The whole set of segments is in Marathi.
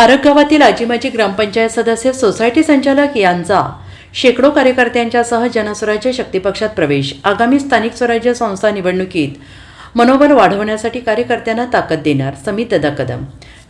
आरग गावातील आजीमाजी ग्रामपंचायत सदस्य सोसायटी संचालक यांचा शेकडो कार्यकर्त्यांच्यासह जनस्वराज्य शक्तीपक्षात प्रवेश. आगामी स्थानिक स्वराज्य संस्था निवडणुकीत मनोबल वाढवण्यासाठी कार्यकर्त्यांना ताकद देणार समित ददा कदम.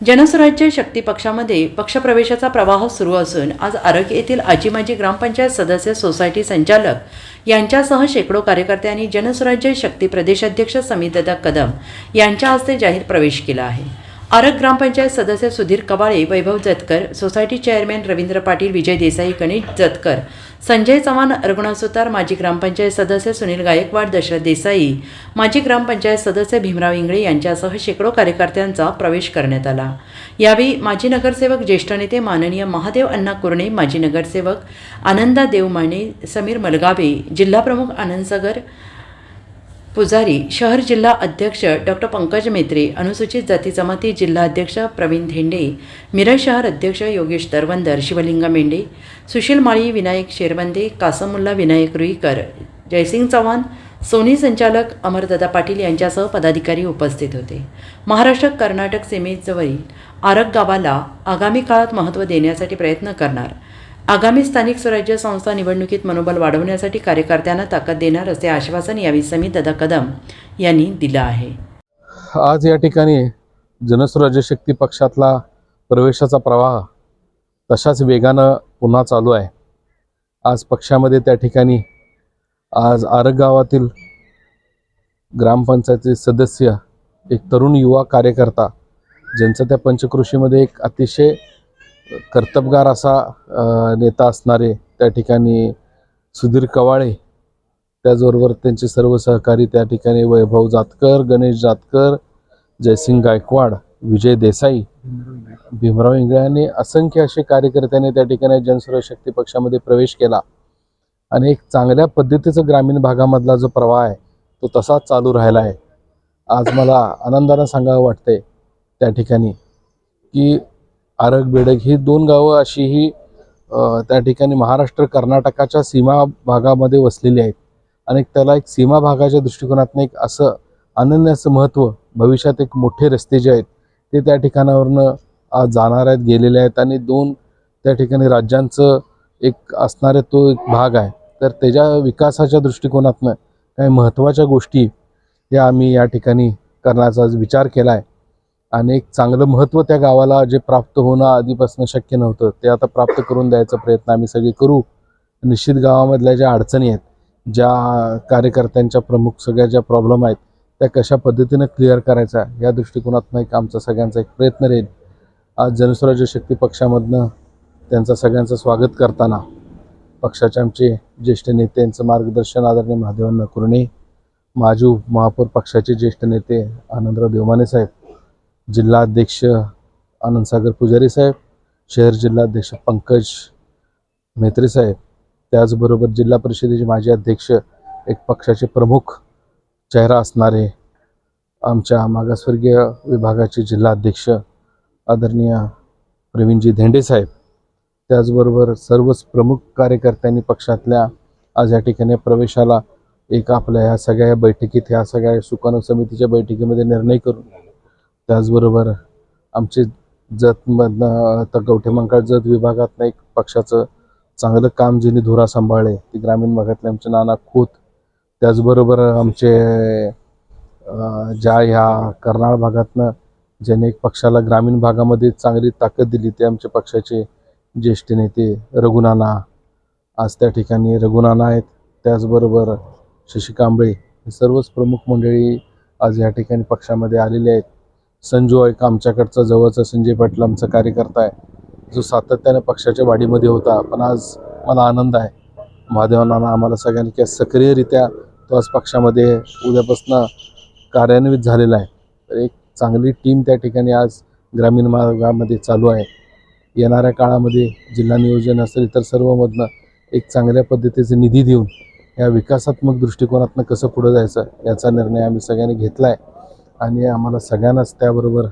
जनस्वराज्य शक्ती पक्षामध्ये पक्षप्रवेशाचा प्रवाह सुरू असून आज आरग येथील आजीमाजी ग्रामपंचायत सदस्य सोसायटी संचालक यांच्यासह शेकडो कार्यकर्त्यांनी जनस्वराज्य शक्ती प्रदेशाध्यक्ष समित ददा कदम यांच्या हस्ते जाहीर प्रवेश केला आहे. आरग ग्रामपंचायत सदस्य सुधीर कवाळे वैभव जतकर सोसायटी चेअरमॅन रवींद्र पाटील विजय देसाई गणेश जतकर संजय चव्हाण रघुनाथ सुतार माजी ग्रामपंचायत सदस्य सुनील गायकवाड दशरथ देसाई माजी ग्रामपंचायत सदस्य भीमराव इंगळे यांच्यासह शेकडो कार्यकर्त्यांचा प्रवेश करण्यात आला. यावेळी माजी नगरसेवक ज्येष्ठ नेते माननीय महादेव अण्णा कुर्णे माजी नगरसेवक आनंदा देवमाने समीर मलगावे जिल्हाप्रमुख आनंद सगर पुजारी शहर जिल्हा अध्यक्ष डॉक्टर पंकज मेत्रे अनुसूचित जाती जमाती जिल्हा अध्यक्ष प्रवीण धेंडे मिरज शहर अध्यक्ष योगेश दरवंदर शिवलिंग मेंढे सुशील माळी विनायक शेरवंदे कासमुल्ला विनायक रुईकर जयसिंग चव्हाण सोनी संचालक अमरदादा पाटील यांच्यासह पदाधिकारी उपस्थित होते. महाराष्ट्र कर्नाटक सीमेजवळील आरग गावाला आगामी काळात महत्त्व देण्यासाठी प्रयत्न करणार आगामी स्थानिक स्वराज्य संस्था निवडणुकीत मनोबल वाढवण्यासाठी कार्यकर्त्यांना ताकद देणार असे आश्वासन यावेळी समित दादा कदम यांनी दिलं आहे. आज या ठिकाणी जनस्वराज्य शक्ती पक्षातला प्रवेशाचा प्रवाह तशाच वेगानं पुन्हा चालू आहे. आज पक्षामध्ये त्या ठिकाणी आज आरग गावातील ग्रामपंचायतीचे सदस्य एक तरुण युवा कार्यकर्ता ज्यांचं त्या पंचकृषीमध्ये एक अतिशय कर्तबगार असा नेता असणारे त्या ठिकाणी सुधीर कवाळे त्याचबरोबर त्यांचे सर्व सहकारी त्या ठिकाणी वैभव जातकर गणेश जातकर जयसिंग गायकवाड विजय देसाई भीमराव इंगळे यांनी असंख्य असे कार्यकर्त्यांनी त्या ठिकाणी जनसुरक्षा शक्ती पक्षामध्ये प्रवेश केला. आणि एक चांगल्या पद्धतीचा ग्रामीण भागामधला जो प्रवाह आहे तो तसाच चालू राहिला आहे. आज मला आनंदानं सांगावं वाटतंय त्या ठिकाणी की आरग बेडग ही दोन गावं अशी ही त्या ठिकाणी महाराष्ट्र कर्नाटकाच्या सीमा भागामध्ये वसलेली आहेत. आणि त्याला एक सीमा भागाच्या दृष्टिकोनातून एक असं अनन्य असं महत्त्व भविष्यात एक मोठे रस्ते जे आहेत ते त्या ठिकाणावरनं जाणार आहेत गेलेले आहेत. आणि दोन त्या ठिकाणी राज्यांचं एक असणारे तो एक भाग आहे. तर त्याच्या विकासाच्या दृष्टिकोनातनं काही महत्त्वाच्या गोष्टी या आम्ही या ठिकाणी करण्याचा विचार केला आहे आणि एक चांगलं महत्त्व त्या गावाला जे प्राप्त होणं आधीपासून शक्य नव्हतं ते आता प्राप्त करून द्यायचा प्रयत्न आम्ही सगळे करू. निश्चित गावामधल्या ज्या अडचणी आहेत ज्या कार्यकर्त्यांच्या प्रमुख सगळ्या ज्या प्रॉब्लेम आहेत त्या कशा पद्धतीनं क्लिअर करायचा या दृष्टिकोनातून एक आमचा सगळ्यांचा एक प्रयत्न राहील. आज जनस्वराज्य शक्ती पक्षामधनं त्यांचा सगळ्यांचं स्वागत करताना पक्षाचे आमचे ज्येष्ठ नेत्यांचं मार्गदर्शन आदरणीय महादेवांना कुर्णे माजी उपमहापौर पक्षाचे ज्येष्ठ नेते आनंदराव देवमाने साहेब जिल्हाध्यक्ष आनंदसागर पुजारी साहेब शहर जिल्हाध्यक्ष पंकज मेत्रे साहेब त्याचबरोबर जिल्हा परिषदेचे माजी अध्यक्ष एक पक्षाचे प्रमुख चेहरा असणारे आमच्या मागासवर्गीय विभागाचे जिल्हाध्यक्ष आदरणीय प्रवीणजी धेंडे साहेब त्याचबरोबर सर्वच प्रमुख कार्यकर्त्यांनी पक्षातल्या आज या ठिकाणी प्रवेशाला एक आपल्या ह्या सगळ्या बैठकीत ह्या सगळ्या सुकाणू समितीच्या बैठकीमध्ये निर्णय करून त्याचबरोबर आमचे जतमधनं आता मंकाळ जत विभागातनं एक पक्षाचं चांगलं काम ज्यांनी धुरा सांभाळले ते ग्रामीण भागातले आमचे नाना खोत. त्याचबरोबर आमचे ज्या ह्या कर्नाळ भागातनं ज्याने एक पक्षाला ग्रामीण भागामध्ये चांगली ताकद दिली ते आमच्या पक्षाचे ज्येष्ठ नेते रघुनाना. आज त्या ठिकाणी रघुनाना आहेत. त्याचबरोबर शशी कांबळे हे सर्वच प्रमुख मंडळी आज या ठिकाणी पक्षामध्ये आलेले आहेत. संजू एक आमच्याकडचा जवळचा संजय पाटील आमचा कार्यकर्ता आहे. जो सातत्याने पक्षाच्या वाढीमध्ये होता पण आज मला आनंद आहे. महादेवांना आम्हाला सगळ्यांनी की सक्रियरित्या तो आज पक्षामध्ये उद्यापासून कार्यान्वित झालेला आहे. तर एक चांगली टीम त्या ठिकाणी आज ग्रामीण भागामध्ये चालू आहे. येणाऱ्या काळामध्ये जिल्हा नियोजन असेल इतर सर्वमधनं एक चांगल्या पद्धतीचे निधी देऊन या विकासात्मक दृष्टिकोनातनं कसं पुढं जायचं याचा निर्णय आम्ही सगळ्यांनी घेतला आहे आणि आम्हाला सगळ्यांनाच त्याबरोबर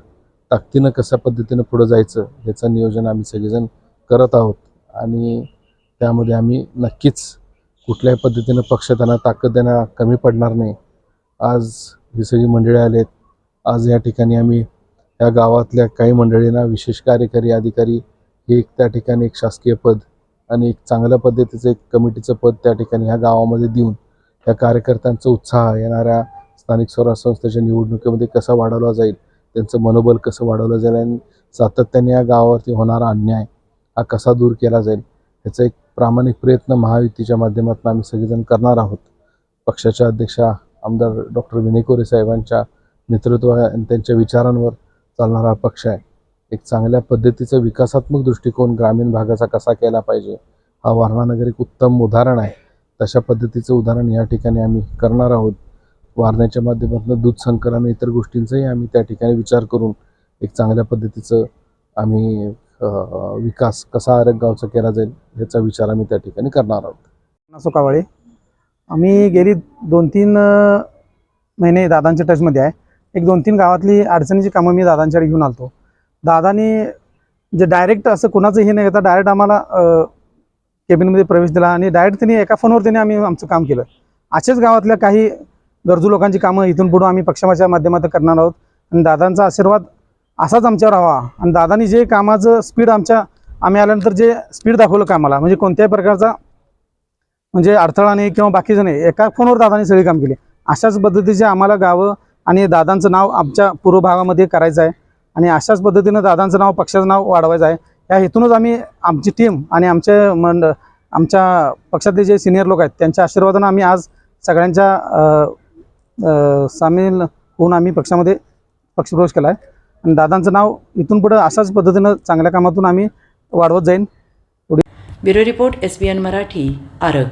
ताकदीनं कशा पद्धतीनं पुढं जायचं याचं नियोजन आम्ही सगळेजण करत आहोत. आणि त्यामध्ये आम्ही नक्कीच कुठल्याही पद्धतीनं पक्ष त्यांना ताकद देणं कमी पडणार नाही. आज ही सगळी मंडळी आलेत. आज या ठिकाणी आम्ही या गावातल्या काही मंडळींना विशेष कार्यकारी अधिकारी हे एक त्या ठिकाणी एक शासकीय पद आणि एक चांगल्या पद्धतीचं एक कमिटीचं पद त्या ठिकाणी ह्या गावामध्ये देऊन या कार्यकर्त्यांचा उत्साह येणाऱ्या स्थानिक स्वराज्य संस्थेच्या निवडणुकीमध्ये कसा वाढवला जाईल त्यांचं मनोबल कसं वाढवलं जाईल आणि सातत्याने या गावावरती होणारा अन्याय हा कसा दूर केला जाईल याचा एक प्रामाणिक प्रयत्न महायुतीच्या माध्यमातून आम्ही सगळेजण करणार आहोत. पक्षाच्या अध्यक्षा आमदार डॉक्टर विनय कोरे साहेबांच्या नेतृत्व आणि त्यांच्या विचारांवर चालणारा पक्ष आहे. एक चांगल्या पद्धतीचं विकासात्मक दृष्टिकोन ग्रामीण भागाचा कसा केला पाहिजे हा वारणानगर एक उत्तम उदाहरण आहे. तशा पद्धतीचं उदाहरण या ठिकाणी आम्ही करणार आहोत. वारण्याच्या माध्यमातून दूध संकलन आणि इतर गोष्टींचाही आम्ही त्या ठिकाणी विचार करून एक चांगल्या पद्धतीचं आम्ही विकास कसा आरगावचा केला जाईल याचा विचार आम्ही त्या ठिकाणी करणार आहोत. सुकावाळे आम्ही गेली दोन तीन महिने दादांच्या टचमध्ये आहे. एक दोन तीन गावातली अडचणीची कामं मी दादांच्याकडे घेऊन आलतो. दादानी जे डायरेक्ट असं कुणाचं हे नाही करता डायरेक्ट आम्हाला केबिनमध्ये प्रवेश दिला आणि डायरेक्ट त्यांनी एका फोनवर त्यांनी आम्ही आमचं काम केलं. असेच गावातल्या काही गरजू लोकांची कामं इथून पुढं आम्ही पक्षाच्या माध्यमातून करणार आहोत. आणि दादांचा आशीर्वाद असाच आमच्यावर हवा. आणि दादानी जे कामाचं स्पीड आमच्या आम्ही आल्यानंतर जे स्पीड दाखवलं कामाला म्हणजे कोणत्याही प्रकारचा म्हणजे अडथळा नाही किंवा बाकीचं नाही एका फोनवर दादांनी सगळी काम केली. अशाच पद्धतीचे आम्हाला गावं आणि दादांचं नाव आमच्या पूर्व भागामध्ये करायचं आहे. आणि अशाच पद्धतीनं दादांचं नाव पक्षाचं नाव वाढवायचं आहे. या हेतूनच आम्ही आमची टीम आणि आमचे मंड आमच्या पक्षातले जे सिनियर लोक आहेत त्यांच्या आशीर्वादानं आम्ही आज सगळ्यांच्या सामील होऊन आम्ही पक्षामध्ये पक्षप्रवेश केला आहे आणि दादांचं नाव इथून पुढं अशाच पद्धतीनं चांगल्या कामातून आम्ही वाढवत जाईन. Bureau report S B N Marathi Arag.